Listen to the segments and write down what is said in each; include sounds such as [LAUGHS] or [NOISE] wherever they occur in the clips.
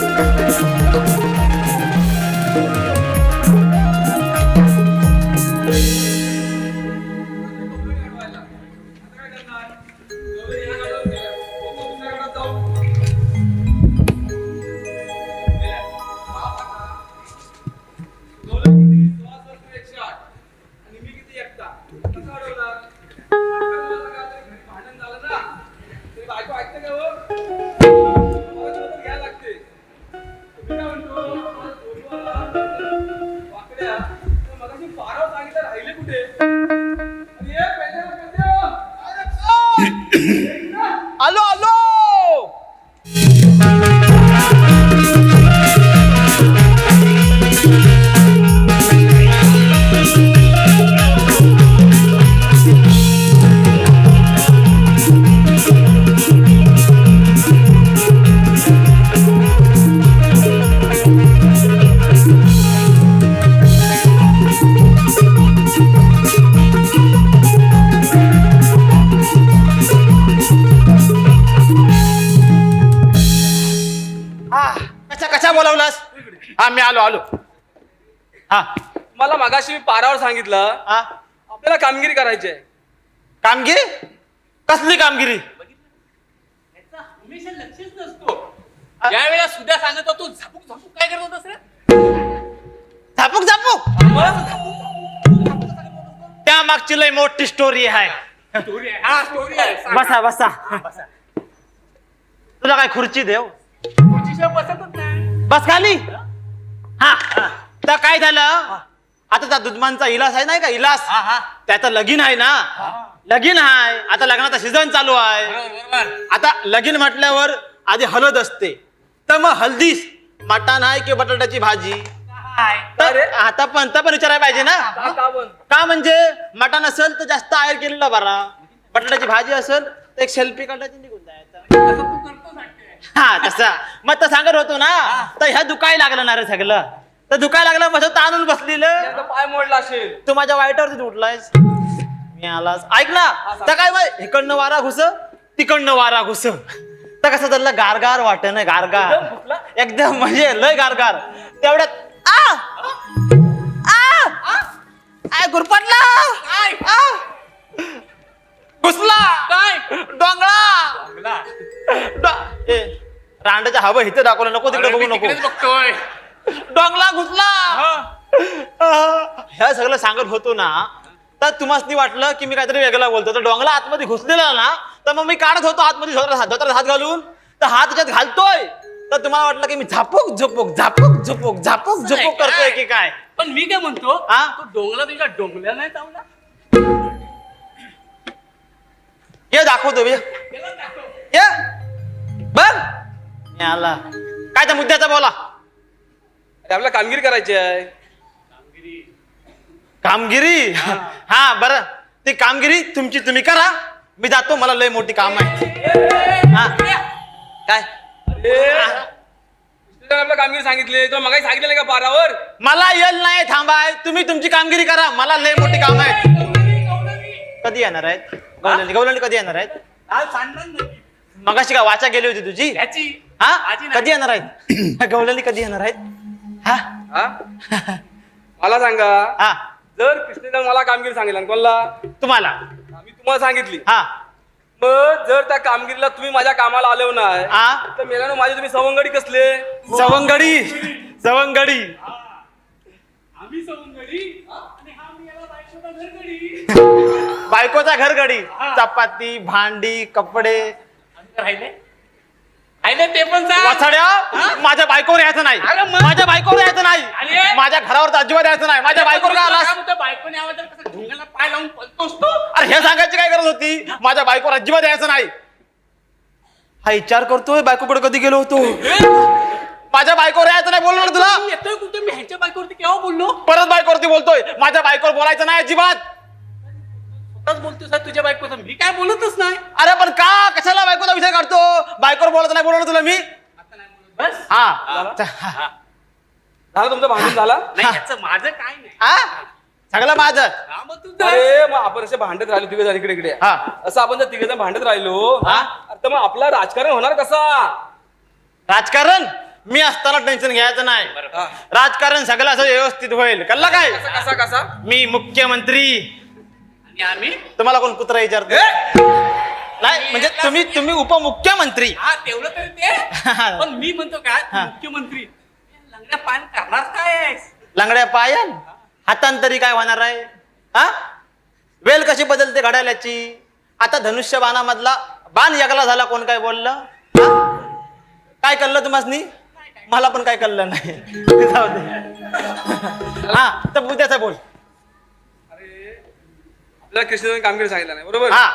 राहिले पेंड्या. आलो आलो. हा. मला मागाशी मी पारावर सांगितलं हा. आपल्याला कामगिरी करायची आहे. कामगिरी? कसली कामगिरी? हमेशा लक्षच नसतो. ज्या वेळेला सुद्धा सांगत होतो झापूक झापूक काय करत होतास रे? झापूक झापूक? त्या मागची लय मोठी स्टोरी आहे. स्टोरी आहे. हा स्टोरी आहे. सांग. बसा बसा. तुला काय खुर्ची देव खुर्चीशिवाय बसतच नाही. बस खाली. हा तर काय झालं? आता त्या दुधमानचा इलास आहे नाही का? इलास. हा हा. त्याचं लगीन आहे ना? लगीन आहे. आता लग्नाचा सीझन चालू आहे. बरोबर आता लगीन म्हटल्यावर आधी हळद असते. तर मग हल्दीस मटण आहे की बटाट्याची भाजी? तर आता पण तर पण विचारायला पाहिजे ना? का म्हणजे मटण असेल तर जास्त आयर केलेला बरा. बटाट्याची भाजी असेल तर एक सेल्फी काढायची निघून जायचं. तू करतो. हा तसा. मग तर सांगत होतो ना तर ह्या दुखाय लागलं ना रे सगळं. तर दुखाय लागलं मग ताणून बसलेलं. त्याचा पाय मोडला असेल. तू माझ्या वाईटावरती उठलायस? मी आलास. ऐक ना तर काय मग इकडनं वारा घुस तिकडनं वारा घुस. तर कसं झालं गारगार वाटत ना गारगार. एकदम म्हणजे लय गारगार. तेवढ्यात आ! आ! आय गुरपटला? आ! घुसला. काय? डोंगळा. रांडाच्या हवं इथे दाखवलं. नको तिकडे बघू नको. बघतोय. डोंगला घुसला. हा. ह्या सगळं सांगत होतो ना तर तुम्हाला वाटलं की मी काहीतरी वेगळं बोलतो. तर डोंगला आतमध्ये घुसलेला ना तर मग मी काढत होतो आतमध्ये धोत्रात हात घालून. तर हात त्याच्यात घालतोय तर तुम्हाला वाटलं की मी झापूक झोपूक झापूक झोपूक झापूक झोपूक करतोय की काय? पण मी काय म्हणतो हा? तो डोंगला तुझ्या डोंगल्या नाही चावला? ये दाखवतो. ये. बघ. मी आला काय त्या मुद्द्याचा बोला. अरे आपल्याला कामगिरी करायची आहे. कामगिरी. हा बरं. ती कामगिरी तुमची तुम्ही करा. मी जातो मला लय मोठी काम आहे. हा. काय? अरे कृष्णाने आपल्याला कामगिरी सांगितली. तुला मगाही सांगितलं का पारावर? मला येल नाही थांबाय तुम्ही तुमची कामगिरी करा. मला लय मोठी काम आहे. कधी येणार आहेत? गवलणी गवलणी कधी येणार आहेत. मगाशी का वाचा गेली होती तुझी? ह्याची हा? आजी नाही. कधी येणार आहेत? [CLEARS THROAT] गवलणी कधी येणार आहेत? हा? हा? मला सांगा. हा. जर कृष्णेनं मला कामगिरी सांगितलं कोणला? तुम्हाला. मी तुम्हाला सांगितली. हा. मग जर त्या कामगिरीला तुम्ही माझ्या कामाला आले नाही हा तर मेल्यानं माझे तुम्ही सवंगडी कसले? सवंगडी. सवंगडी. आम्ही सवंगडी. आणि हा मी याला बायकोचा घरगडी. [LAUGHS] बायकोचा घरगडी. चपाती भांडी कपडे. आणि ते पण सांग. वाचड्या माझ्या बायकोवर यायचं नाही. अरे मग? माझ्या बायकोवर यायचं नाही? माझ्या घरावर तर अजिबात यायचं नाही. माझ्या बायकोवर का आलास. बायकोने आला, कसं ढोंगाला पाय लावून पळतोस तो? अरे हे सांगायची काय गरज होती? माझ्या बायकोवर अजिबात यायचं नाही. हा विचार करतोय बायकोकडे कधी गेलो होतो? माझ्या बायकोवर यायचं नाही बोललो ना तुला. मी येतोय कुठे? मी ह्याच्या बायकोवरती केव्हा बोललो? परत बायकोवरती बोलतोय. माझ्या बायकोवर बोलायचं नाही अजिबात. स्वतःच बोलतोय साहेब तुझ्या बायकोचं. मी काय बोलतच नाही. अरे पण का? कशाला बायकोचा विषय काढतो? बायकोवर बोलायचं नाही बोललो ना तुला मी? आता नाही बोलत बस. हा. हा. झालं तुमचं भांडण झाला? नाही माझं काय नाही. हा? सगळं माझं. हा, मग तुझं अरे मग आपण असे भांडत राहिलो तिघे जण इकडे इकडे हा. असं आपण जर तिघे जण भांडत राहिलो हा. तर मग आपला राजकारण होणार कसा? राजकारण? मी असताना टेन्शन घ्यायचं नाही. हा. राजकारण सगळं असं व्यवस्थित होईल. कळलं काय? कसा कसा? मी मुख्यमंत्री. आणि आम्ही तुम्हाला कोण कुत्रा विचारतो? नाही म्हणजे तुम्ही तुम्ही उपमुख्यमंत्री. हा तेवढं तरी ते. पण मी म्हणतो काय हा. मुख्यमंत्री. लंगड्या पान करणार काय आहेस? लंगड्या पायान? हातांतरी काय होणार आहे? हा? वेल कशी बदलते घड्याल्याची? आता धनुष्य बाणामधला बाण यगला झाला कोण काय बोललं? हा? काय कळलं तुम्हाला मला पण काय कळलं नाही. [LAUGHS] जाऊ दे. हा तर उद्याचा बोल. आपल्याला कृष्ण कामगिरी सांगितलं नाही बरोबर? हा.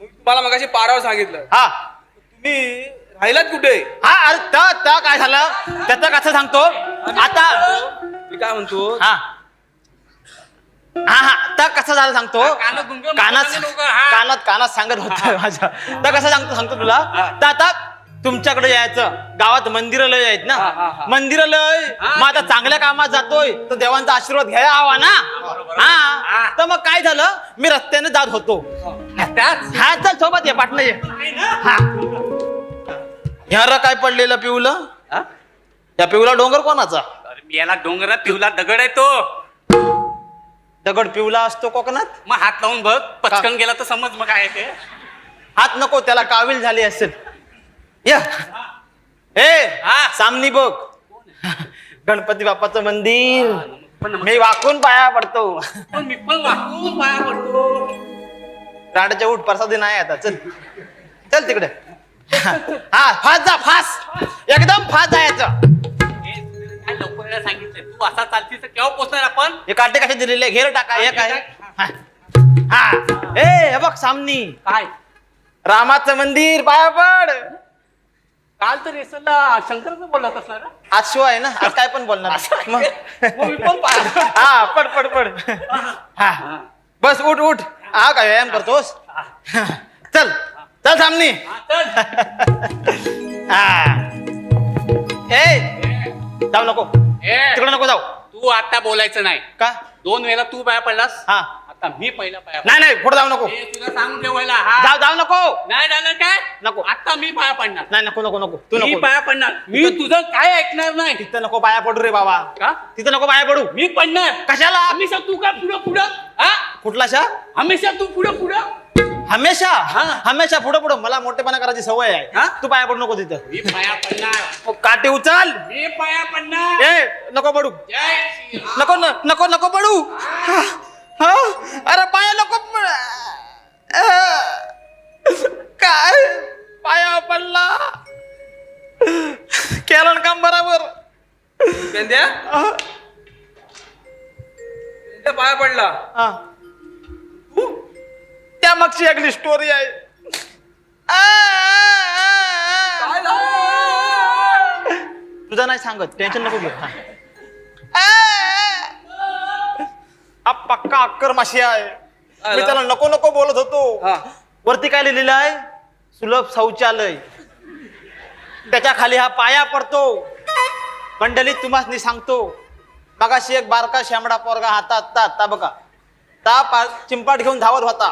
मग तुम्हाला मगाशी पारावर सांगितलं. हा. तुम्ही राहिलात कुठे? हा अरे त्या काय झालं? त्याचं कसं सांगतो? आता मी काय म्हणतो? हा. हा हा. तर कसं झालं सांगतो? कानात हा. कानात कानात सांगत होत माझ्या. तर कसं सांगतो सांगतो तुला? तर आता तुमच्याकडे यायचं. गावात मंदिरं लय आहेत ना? हा, हा, हा. मंदिरं लय. हा. मग आता चांगल्या कामात जातोय. तर देवांचा आशीर्वाद घ्यायला हवा ना? हा. हा. तर मग काय झालं? मी रस्त्याने जात होतो. त्याच हा चल सोबत ये पाटणं ये. आहे? हा. ह्याला काय पडलेलं पिवलं? हा? त्या पिवला डोंगर कोणाचा? अरे याला डोंगरात पिवला दगड आहे तो. दगड पिवला असतो कोकणात? मग हात लावून बघ. पचकन गेला तर समज मग काय ते. हात नको त्याला कावील झाली असेल. या. ए हा. सामनी बघ. गणपती बाप्पाचं मंदिर. मी वाकून पाया पडतो. पण मी पण वाकून पाया पडतो. राडाच्या उठ प्रसादी नाही आता. चल. चल तिकडे. हा फास जा फास. एकदम फास जायचं सांगितलं तू असा चालतीस केव्हा पोहोचणार आपण? हे काटे कसे दिलेले? घेर टाका. हा, काय. हा. हा. ए हे बघ सामनी. काय? रामाचं मंदिर पाया पड. काल तर रेसलला शंकरचं बोलत असणार ना? आज शिव आहे ना आज काय पण बोलणार. मग. मग मी पण पाया हा पड पड पड. हा. बस उठ उठ. हा काय व्यायाम करतोस? चल चल सामनी. हा, चल. हा. ए जाऊ नको. ए, तिकडे नको जाऊ. तू आता बोलायचं नाही. का? दोन वेळा तू पाया पडलास. हा. आता मी पहिला पाया नाही नाही पुढे जाऊ नको. तुला सांगून ठेवायला हा. जाऊ जाऊ नको. नाही झालं काय? नको. आता मी पाया पडणार. नाही नको नको नको. तू मी नको. पाया पडणार. मी तुझं काय ऐकणार नाही? तिथं नको पाया पडू रे बाबा. का? तिथं नको पाया पडू. मी पडणार. कशाला? हमेशा तू का पुढं पुढं? हा? कुठला शा? हमेशा तू पुढं पुढं? हमेशा? हा. हमेशा पुढे पुढे. मला मोठेपणा करायची सवय आहे. हा? तू पाया पडू नको तिथं. मी पाया पडणार. ओ, काटे उचल. मी पाया पडणार. ए नको पडू. जय श्रीराम. नको न- नको नको पडू. हा, अरे पाया नको काय? पाया पडला. केलं काम बरोबर. पेंद्या पेंद्या पाया पडला. हा. त्या मागची एकली स्टोरी आहे. आ, आ, आ, काय आ. झालं? तुझा नाही सांगत. टेन्शन नको घेऊ. हा. आ, हा पक्का अक्कर माशी आहे मी त्याला नको नको बोलत होतो. वरती काय लिहिलेलं आहे? सुलभ शौचालय. त्याच्याखाली हा पाया पडतो. मंडळीत तुम्हाला सांगतो. मगाशी एक बारका शामडा पोरगा हातात ता ता बघा. ता चिंपाट घेऊन धावत होता.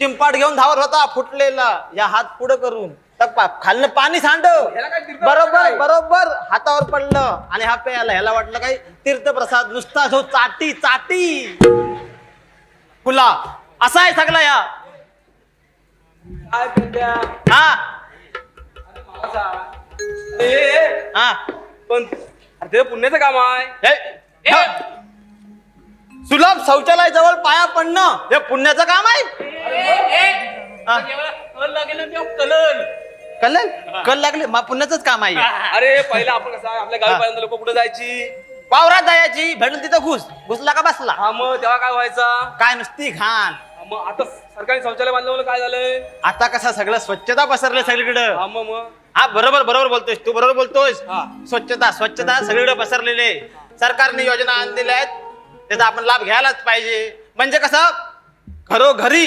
चिंपाट घेऊन धावत होता फुटलेला. या हात पुढं करून. तर पा- खालनं पाणी सांडव ह्याला काय तिरपं बरोबर? बरोबर. हातावर पडलं आणि हा प्यायला ह्याला वाटलं काय? तीर्थप्रसाद नुसता जो चाटी चाटी. फुला. असा आहे सगळा या. काय हा. ए, ए, हा. पण अरे ते पुण्याचं काम आहे. हे, हे. सुलभ शौचालय जवळ पाया पडणं हे पुण्याचं काम आहे? ए, ए, हा. जेव्हा कल लागेल ना तेव्हा कलल. कळलं कल लागले मा पुण्याचंच काम आहे. [LAUGHS] अरे पहिला आपण कसं आपल्या गावी. पर्यंत लोक कुठे जायची? वावरात जायची भेटून तिथं घुस घुसला का बसला? हा मग तेव्हा काय व्हायचा? काय नुसती घाण. हा, मग आता सरकारी शौचालय बांधल्यामुळे काय झालंय? आता कसं सगळं स्वच्छता पसरले सगळीकडं. हा मग मग? हा बरोबर बरोबर बोलतोय तू बरोबर बोलतोयस. हा. स्वच्छता स्वच्छता सगळीकडे पसरलेले सरकारने योजना आणलेल्या आहेत त्याचा आपण लाभ घ्यायलाच पाहिजे. म्हणजे कसं घरोघरी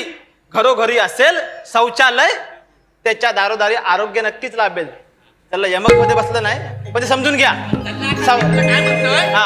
घरोघरी असेल शौचालय त्याच्या दारोदारी आरोग्य नक्कीच लाभेल. त्याला यमकमध्ये बसलं नाही पण ते समजून घ्या. हा,